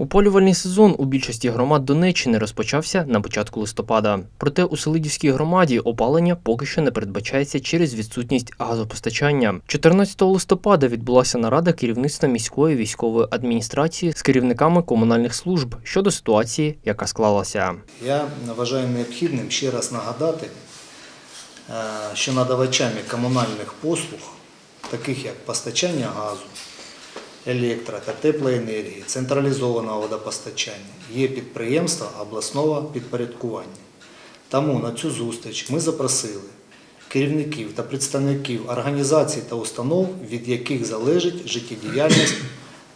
Опалювальний сезон у більшості громад Донеччини розпочався на початку листопада. Проте у Селидівській громаді опалення поки що не передбачається через відсутність газопостачання. 14 листопада відбулася нарада керівництва міської військової адміністрації з керівниками комунальних служб щодо ситуації, яка склалася. Я вважаю необхідним ще раз нагадати, е, що надавачами комунальних послуг, таких як постачання газу, електро та теплоенергії, централізованого водопостачання, є підприємства обласного підпорядкування. Тому на цю зустріч ми запросили керівників та представників організацій та установ, від яких залежить життєдіяльність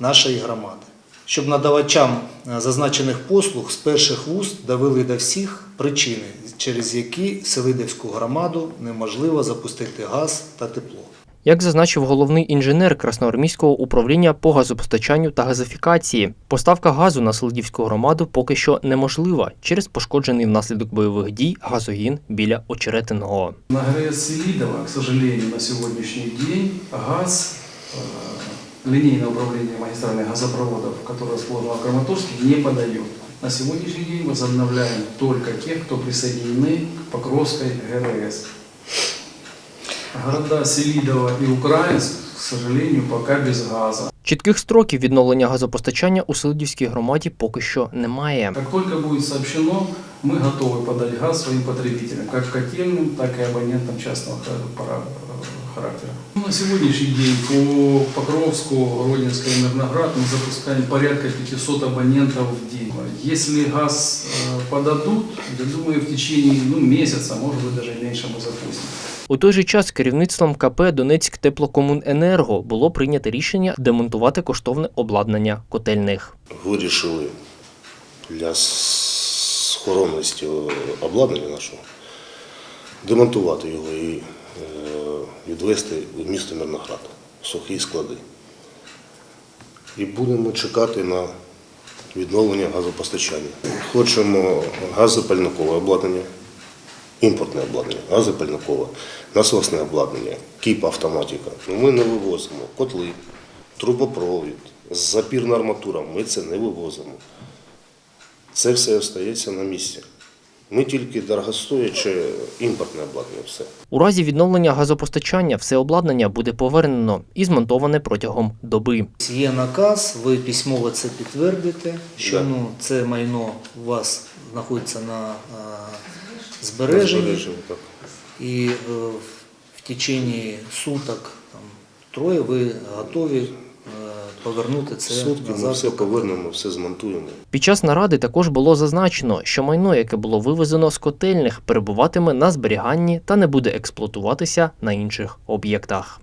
нашої громади, щоб надавачам е, зазначених послуг з перших вуст довели до всіх причини, через які Селидівську громаду неможливо запустити газ та тепло. Як зазначив головний інженер Красноармійського управління по газопостачанню та газифікації, поставка газу на Селидівську громаду поки що неможлива через пошкоджений внаслідок бойових дій газогін біля Очеретиного. На ГРС Селидова, к сожалению, на сегодняшний день газ, э, линейное управление магистральных газопроводов, которое расположено в Краматорске, не подает. На сегодняшний день возобновляем только тех, кто присоединены к Покровской ГРС. Города Селидова и Украинск, к сожалению, пока без газа. Чітких строків відновлення газопостачання у Селидівській громаді поки що немає. Как только будет сообщено, мы готовы подать газ своим потребителям, как котельным, так и абонентам частного хар- пара- э, характера. Ну, На сегодняшний день по Покровску, Родинской и Мирноград мы запускаем порядка 500 абонентов в день. Если газ э, подадут, я думаю, в течение ну, месяца, может быть, даже меньше мы запустим. У той же час керівництвом КП Донецьк Теплокомуненерго було прийнято рішення демонтувати коштовне обладнання котельних. вирішили для схоронності обладнання нашого демонтувати його і е, відвести в місто Мирноград, сухі склади. І будемо чекати на відновлення газопостачання. Хочемо газопальникове обладнання, імпортне обладнання, газопальникове, насосне обладнання, кіп автоматика. Ми не вивозимо котли, трубопровід, запірна арматура. Ми це не вивозимо. Це все остається на місці. Ми тільки дорогостояче імпортне обладнання все. У разі відновлення газопостачання все обладнання буде повернено і змонтоване протягом доби. Є наказ, ви письмово це підтвердите, що Да. ну, це майно у вас знаходиться на е, збереженні. Так. І е, в течение суток, там, троє, ви готові повернути це Сутки ми все повернемо, все змонтуємо. Під час наради також було зазначено, що майно, яке було вивезено з котельних, перебуватиме на зберіганні та не буде експлуатуватися на інших об'єктах.